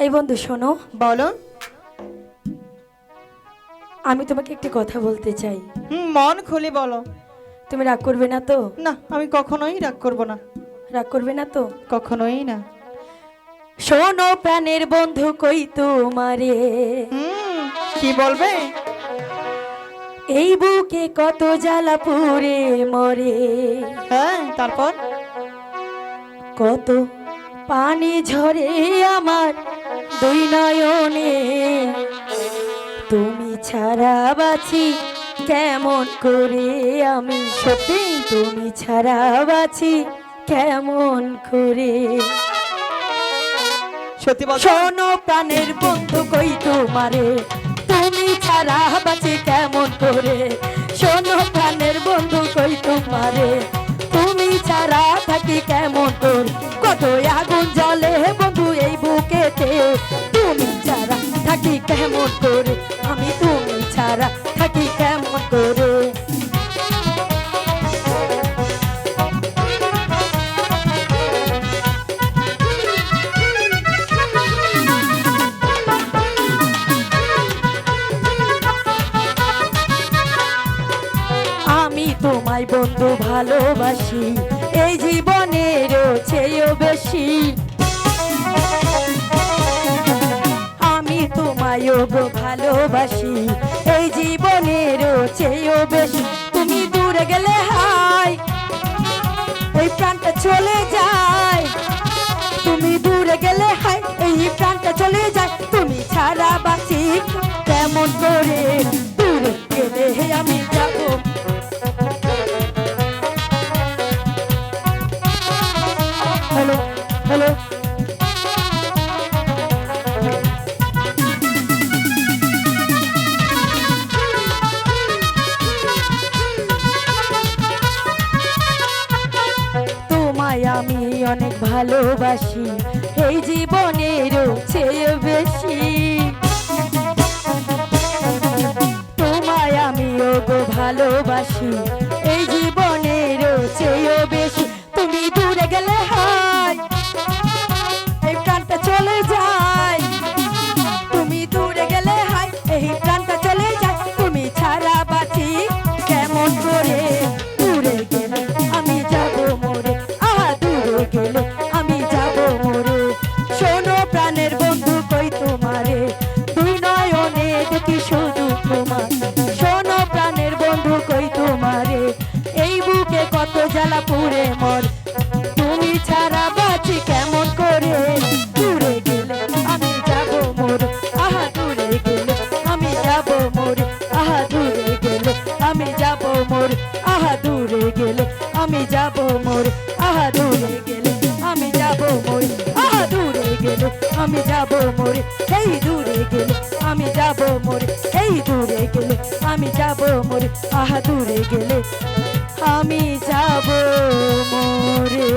এই বন্ধু শোনো। বলো। আমি তোমাকে একটি কথা বলতে চাই। হুম মন খুলে বলো। তুমি রাগ করবে না তো? না আমি কখনোই রাগ করব না। রাগ করবে না তো? কখনোই না। শোনো প্রাণের বন্ধু কই তোমারে। হুম কি বলবে? এই বুকে কত জ্বালা পুরে মরে। হ্যাঁ তারপর? কত পানি ঝরে আমার দুই নয়নে। তুমি ছাড়া বাছি কেমন করে আমি? সত্যি তুমি ছাড়া বাছি কেমন করে? সত্যি শোনো প্রাণের বন্ধু কই তোমারে? তুমি ছাড়া বাছি কেমন করে? শোনো প্রাণের বন্ধু কই তোমারে? তুমি ছাড়া থাকি কেমন করে? কত আগুন জলে বুকেতে তুমি ছাড়া থাকি কেমন করে? আমি তুমি ছাড়া থাকি কেমন করে? তোমায় বন্ধু ভালোবাসি, এই জীবনের চেয়েও বেশি। গো ভালোবাসি, এই জীবনের চেয়েও বেশি। তুমি দূরে গেলে হাই এই প্রাণটা চলে যায়। তুমি দূরে গেলে হাই এই প্রাণটা চলে যায়। তুমি ছাড়া বাঁচি কেমন করে? অনেক ভালোবাসি, এই জীবনের চেয়ে বেশি। তোমায় আমি ওগো ভালোবাসি, এই জীবনের চেয়ে বেশি। তুমি দূরে গেলে হাই জ্বালা পুড়ে মর। তুমি ছাড়া বাঁচি কেমন করে? দূরে গেলে আমি যাব মোর। আহা, দূরে গেলে আমি যাব মোর। আহা, দূরে গেলে আমি যাব মোর। আহা, দূরে গেলে আমি যাব মোর। আহা, দূরে গেলে আমি যাব মোর। আহা, দূরে গেলে আমি যাব মোর। এই দূরে গেলে আমি যাব মোর। এই দূরে গেলে আমি যাব মোর। আহা, দূরে গেলে আমি যাব মোরে।